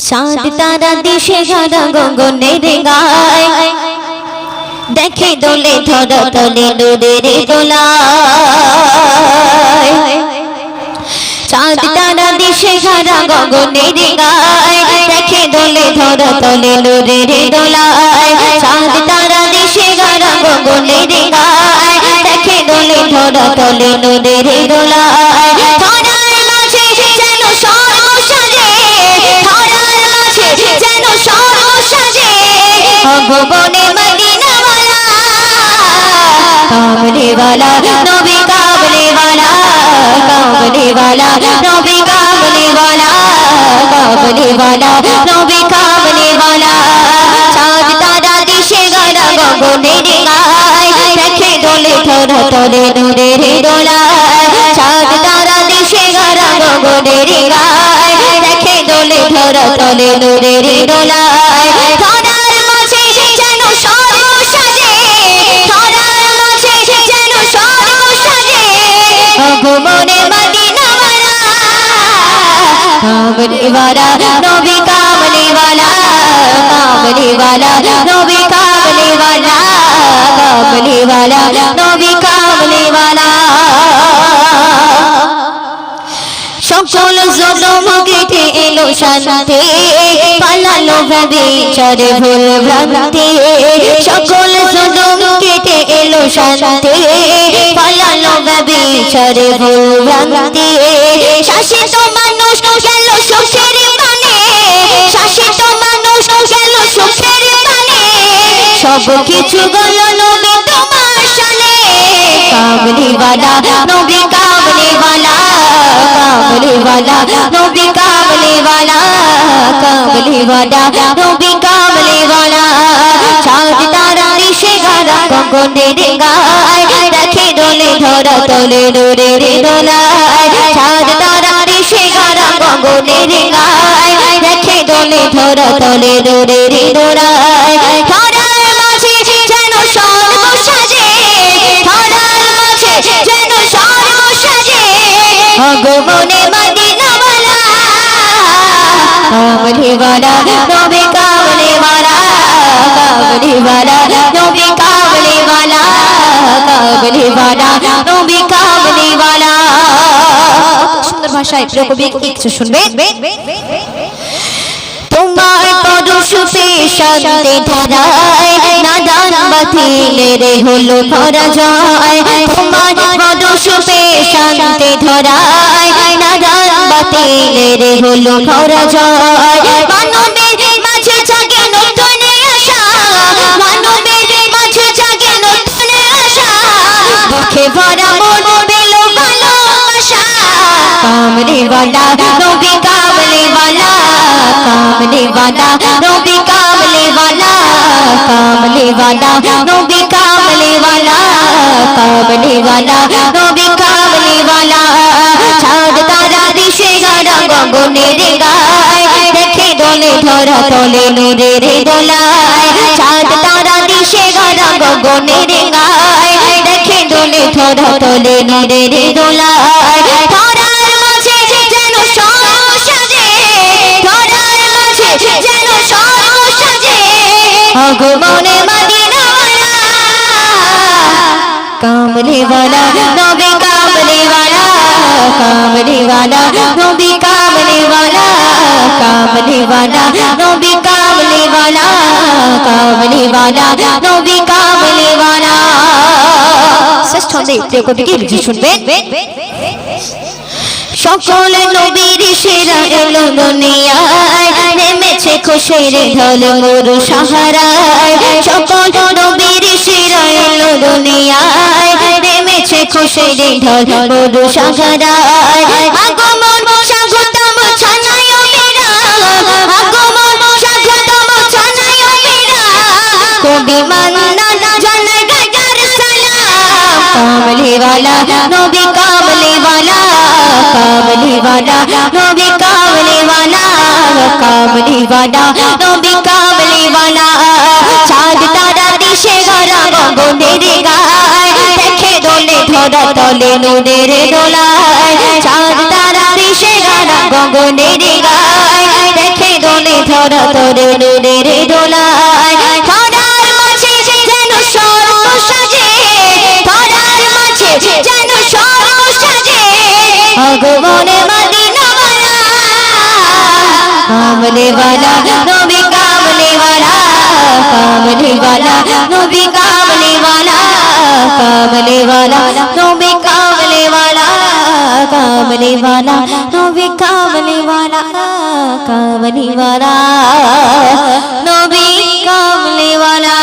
চাঁদ তারা দিশে গানা গগনের গায় দেখে দোলে ধর তলে নূরের দোলায় চাঁদ তারা দিশে গানা গগনের গায় দেখে দোলে ধর তলে নূরের দোলায় চাঁদ তারা দিশে গানা গগনের গায় দেখে দোলে ধর তলে নূরের দোলায় বলা, নবী কাবলি বলা কাবলি বলা, নবী কাবলি বলা। চাঁদ তারা দিশে গলা গগনের গায়, দেখে দোলে থর তরে নূরের দোলায়। চাঁদ তারা দিশে গলা গগনের গায়, দেখে দোলে থর তরে নূরের দোলায়। কামনে वाला নবী কামনে वाला কামনে वाला নবী কামনে वाला কামনে वाला নবী কামনে वाला সকল জনম কেটে এলো শান্তি পালালো ভাবে চরে ভুল ভ্রান্তি সকল জনম কেটে এলো শান্তি পালালো ভাবে চরে ভুল ভ্রান্তি শাসিত মানুষ সব কিছু নবী তোমার সালে কামলিওয়ালা নবী কামলিওয়ালা কামলিওয়ালা নবী কামলিওয়ালা কামলিওয়ালা নবী কামলিওয়ালা চাঁদ তারা নিশে গারা গগনে রে রাখে ডোলে ধরা তলে ডোরে রে ডোলায় চাঁদ তারা নিশে গারা গগনে রে রাখে ডোলে ধরা তলে ডোরে রে ডোলায় ভগবনে মদিনাওয়ালা কামলিওয়ালা নবী কামলিওয়ালা কামলিওয়ালা নবী কামলিওয়ালা কামলিওয়ালা নবী কামলিওয়ালা সুন্দর ভাষায় প্রিয় কবি একটু শুনবে? শান্তি ধারায় নাদান বাতিলের হলো ভরা যায় তোমার পদসুপে শান্তি ধরায় নাদান বাতিলের হলো ভরা যায় মানবের মাঝে জাগে নতুন আশা। মানবের মাঝে জাগে নতুন আশা। দুঃখে ভরা মন ভালোবাসা কামরে वाला নবী কামলে वाला কামলে वाला নবী কামলে वाला কামলে वाला নবী কামলে वाला কামলে वाला নবী কামলে वाला চাঁদ তারা দিশে গাড়া গগনের গায় দেখে দোলে ধরা তলে নূরের দোলায় চাঁদ তারা দিশে গাড়া গগনের গায় দেখে দোলে ধরা তলে নূরের দোলায় কামলে वाला নবী কামলে वाला কামলে वाला নবী কামলে वाला কামলে वाला নবী কামলে वाला কামলে वाला নবী কামলে वाला শেষ ছন্দে প্রিয় কবিকে বুঝে শুনবেন সকল নবীর সেরা এলো দুনিয়ায় নেমেছে খুশির ঢল মরু সাহারায় সকল নবীর সেরা এলো দুনিয়ায় নেমেছে খুশির ঢল মরু সাহারায় আগমন স্বাগতম ছানায় মেরা আগমন স্বাগতম ছানায় মেরা কবি মান্না জানায় গাজার সালাম কামলি वाला নবী কামলি वाला কামলি वाला নবী কামলি वाला দিবানা নবী কামলিওয়ালা চাঁদ তারা দিশে গরা গগনের গায়। দেখে দোলে ধরা তলে নুনের দোলায়। চাঁদ তারা দিশে গরা গগনের গায়। দেখে দোলে ধরা তলে নুনের দোলায়। কামলে वाला নবী কামলে वाला কামলে वाला নবী কামলে वाला কামলে वाला নবী কামলে वाला কামলে वाला নবী কামলে वाला কামলে वाला নবী কামলে वाला